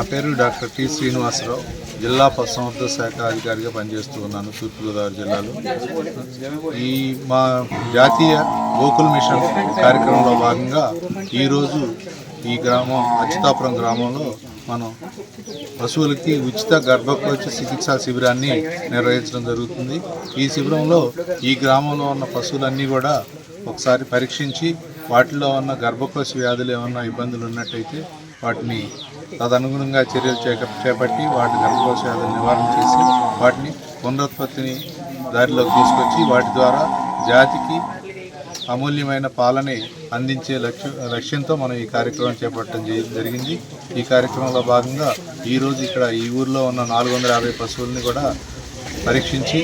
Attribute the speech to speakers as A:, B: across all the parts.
A: నా పేరు doctor T Srinivasarao. జిల్లా పశుసంవర్ధ శాఖ అధికారిగా పనిచేస్తూ ఉన్నాను తూర్పుగోదావరి జిల్లాలో. ఈ మా జాతీయ గోకుల్ మిషన్ కార్యక్రమంలో భాగంగా ఈరోజు ఈ గ్రామం అచ్యుతాపురం గ్రామంలో మనం పశువులకి ఉచిత గర్భకోశ చికిత్సా శిబిరాన్ని నిర్వహించడం జరుగుతుంది. ఈ శిబిరంలో ఈ గ్రామంలో ఉన్న పశువులన్నీ కూడా ఒకసారి పరీక్షించి వాటిలో ఉన్న గర్భకోశ వ్యాధులు ఏమన్నా ఇబ్బందులు ఉన్నట్టయితే వాటిని తదనుగుణంగా చర్యలు చేక చేపట్టి వాటి గర్భకోశ నివారణ చేసి వాటిని పునరుత్పత్తిని దారిలోకి తీసుకొచ్చి వాటి ద్వారా జాతికి అమూల్యమైన పాలని అందించే లక్ష్య లక్ష్యంతో మనం ఈ కార్యక్రమం చేపట్టడం జరిగింది. ఈ కార్యక్రమంలో భాగంగా ఈరోజు ఇక్కడ ఈ ఊర్లో ఉన్న నాలుగు వందల యాభై పశువుల్ని కూడా పరీక్షించి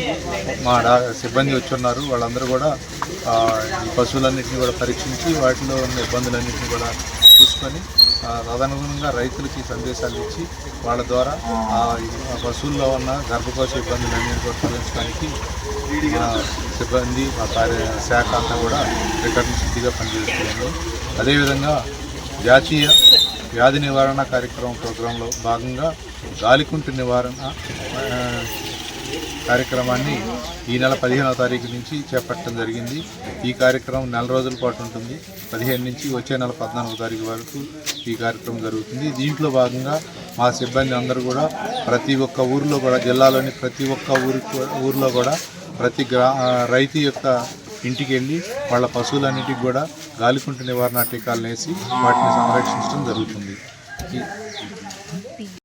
A: మా డా సిబ్బంది వచ్చున్నారు. వాళ్ళందరూ కూడా ఈ పశువులన్నింటినీ కూడా పరీక్షించి వాటిలో ఉన్న ఇబ్బందులన్నింటినీ కూడా తీసుకొని తదనుగుణంగా రైతులకి సందేశాలు ఇచ్చి వాళ్ళ ద్వారా ఆ పశువుల్లో ఉన్న గర్భకోశ ఇబ్బందులన్నింటినీ కూడా తొలగించడానికి సిబ్బంది మా కార్య శాఖ అంతా కూడా రికార్డు శుద్ధిగా పనిచేస్తున్నాము అదేవిధంగా జాతీయ వ్యాధి నివారణ కార్యక్రమం ప్రోగ్రాంలో భాగంగా గాలికుంటు నివారణ కార్యక్రమాన్ని ఈ నెల పదిహేనవ తారీఖు నుంచి చేపట్టడం జరిగింది. ఈ కార్యక్రమం నెల రోజుల పాటు ఉంటుంది. పదిహేను నుంచి వచ్చే నెల పద్నాలుగో తారీఖు వరకు ఈ కార్యక్రమం జరుగుతుంది. దీంట్లో భాగంగా మా సిబ్బంది అందరూ కూడా ప్రతి ఒక్క ఊరిలో కూడా జిల్లాలోని ప్రతి ఒక్క ఊరి ఊరిలో కూడా ప్రతి గ్రా రైతు యొక్క ఇంటికి వెళ్ళి వాళ్ళ పశువులన్నిటికి కూడా గాలికుంటు నివారణ టీకాలు వేసి వాటిని సంరక్షించడం జరుగుతుంది.